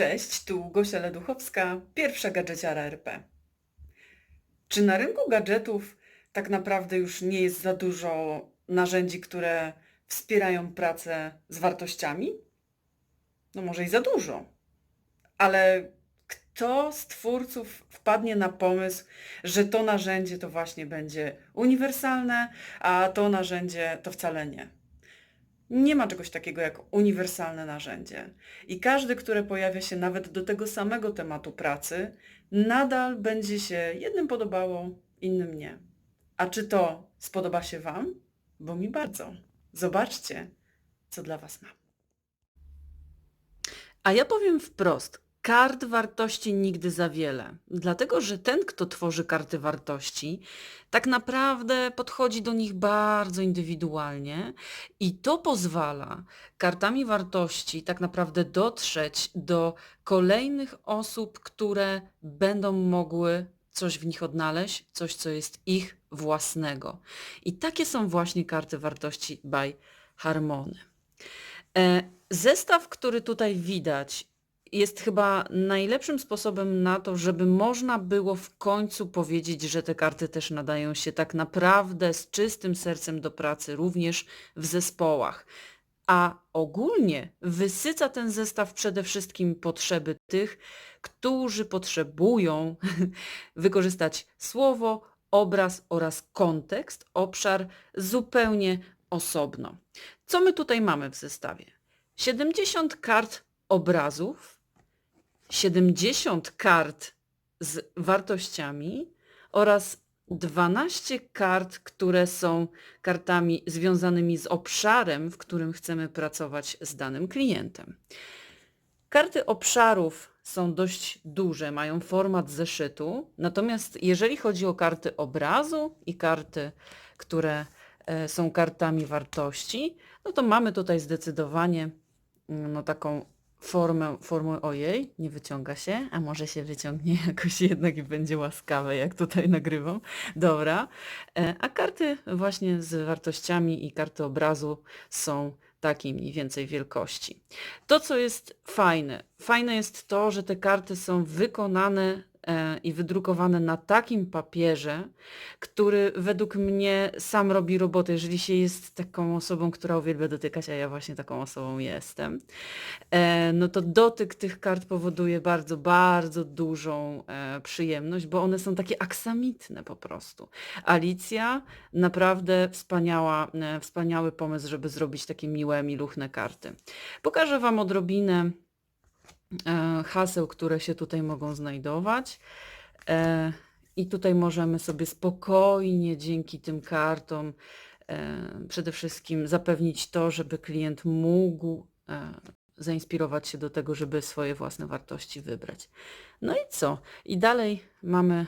Cześć, tu Gosia Leduchowska, pierwsza gadżeciara RP. Czy na rynku gadżetów tak naprawdę już nie jest za dużo narzędzi, które wspierają pracę z wartościami? No może i za dużo. Ale kto z twórców wpadnie na pomysł, że to narzędzie to właśnie będzie uniwersalne, a to narzędzie to wcale nie? Nie ma czegoś takiego jak uniwersalne narzędzie. I każdy, które pojawia się nawet do tego samego tematu pracy, nadal będzie się jednym podobało, innym nie. A czy to spodoba się Wam? Bo mi bardzo. Zobaczcie, co dla Was mam. A ja powiem wprost, kart wartości nigdy za wiele, dlatego że ten, kto tworzy karty wartości, tak naprawdę podchodzi do nich bardzo indywidualnie i to pozwala kartami wartości tak naprawdę dotrzeć do kolejnych osób, które będą mogły coś w nich odnaleźć, coś, co jest ich własnego. I takie są właśnie karty wartości by Harmony. E, Zestaw, który tutaj widać, jest chyba najlepszym sposobem na to, żeby można było w końcu powiedzieć, że te karty też nadają się tak naprawdę z czystym sercem do pracy, również w zespołach. A ogólnie wysyca ten zestaw przede wszystkim potrzeby tych, którzy potrzebują wykorzystać słowo, obraz oraz kontekst, obszar zupełnie osobno. Co my tutaj mamy w zestawie? 70 kart obrazów, 70 kart z wartościami oraz 12 kart, które są kartami związanymi z obszarem, w którym chcemy pracować z danym klientem. Karty obszarów są dość duże, mają format zeszytu, natomiast jeżeli chodzi o karty obrazu i karty, które e, są kartami wartości, no to mamy tutaj zdecydowanie mm, no, taką formę, formę ojej, nie wyciąga się, a może się wyciągnie jakoś jednak i będzie łaskawe, jak tutaj nagrywam. Dobra. E, A karty właśnie z wartościami i karty obrazu są takiej mniej więcej wielkości. To, co jest fajne, fajne jest to, że te karty są wykonane i wydrukowane na takim papierze, który według mnie sam robi robotę, jeżeli się jest taką osobą, która uwielbia dotykać, a ja właśnie taką osobą jestem, e, no to dotyk tych kart powoduje bardzo, bardzo dużą e, przyjemność, bo one są takie aksamitne po prostu. Alicja, naprawdę wspaniała, e, wspaniały pomysł, żeby zrobić takie miłe, miluchne karty. Pokażę Wam odrobinę e, haseł, które się tutaj mogą znajdować. E, I tutaj możemy sobie spokojnie dzięki tym kartom e, przede wszystkim zapewnić to, żeby klient mógł e, zainspirować się do tego, żeby swoje własne wartości wybrać. No i co? I dalej mamy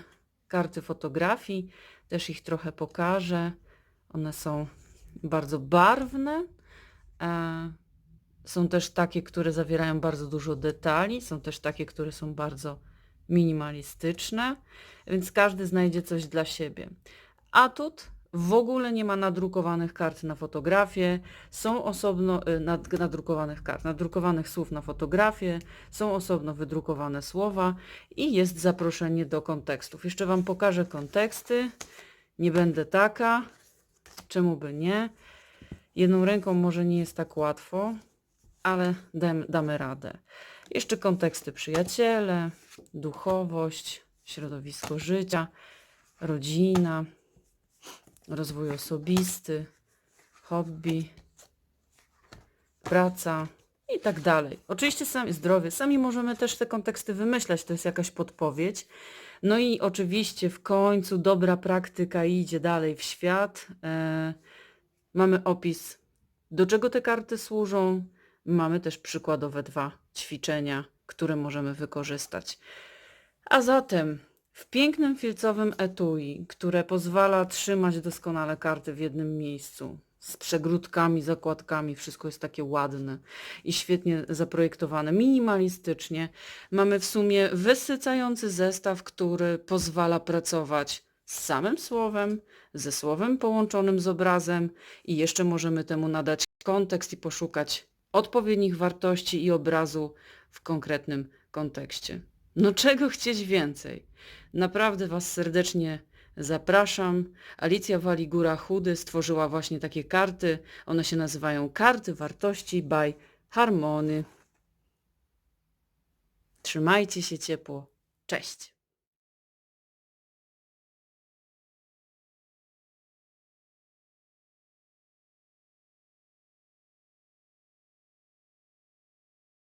karty fotografii, też ich trochę pokażę. One są bardzo barwne. Są też takie, które zawierają bardzo dużo detali, są też takie, które są bardzo minimalistyczne, więc każdy znajdzie coś dla siebie. Atut w ogóle nie ma nadrukowanych kart na fotografię, są osobno y, nad, nadrukowanych kart, nadrukowanych słów na fotografię, są osobno wydrukowane słowa i jest zaproszenie do kontekstów. Jeszcze Wam pokażę konteksty. Nie będę taka, czemu by nie. Jedną ręką może nie jest tak łatwo, ale dam, damy radę. Jeszcze konteksty przyjaciele, duchowość, środowisko życia, rodzina, rozwój osobisty, hobby, praca i tak dalej. Oczywiście sami zdrowie, sami możemy też te konteksty wymyślać, to jest jakaś podpowiedź. No i oczywiście w końcu dobra praktyka idzie dalej w świat. E, mamy opis, do czego te karty służą. Mamy też przykładowe dwa ćwiczenia, które możemy wykorzystać. A zatem w pięknym filcowym etui, które pozwala trzymać doskonale karty w jednym miejscu, z przegródkami, zakładkami, wszystko jest takie ładne i świetnie zaprojektowane, minimalistycznie, mamy w sumie wysycający zestaw, który pozwala pracować z samym słowem, ze słowem połączonym z obrazem i jeszcze możemy temu nadać kontekst i poszukać odpowiednich wartości i obrazu w konkretnym kontekście. No czego chcieć więcej? Naprawdę Was serdecznie zapraszam. Alicja Waligura Chudy stworzyła właśnie takie karty. One się nazywają Karty Wartości by Harmony. Trzymajcie się ciepło. Cześć.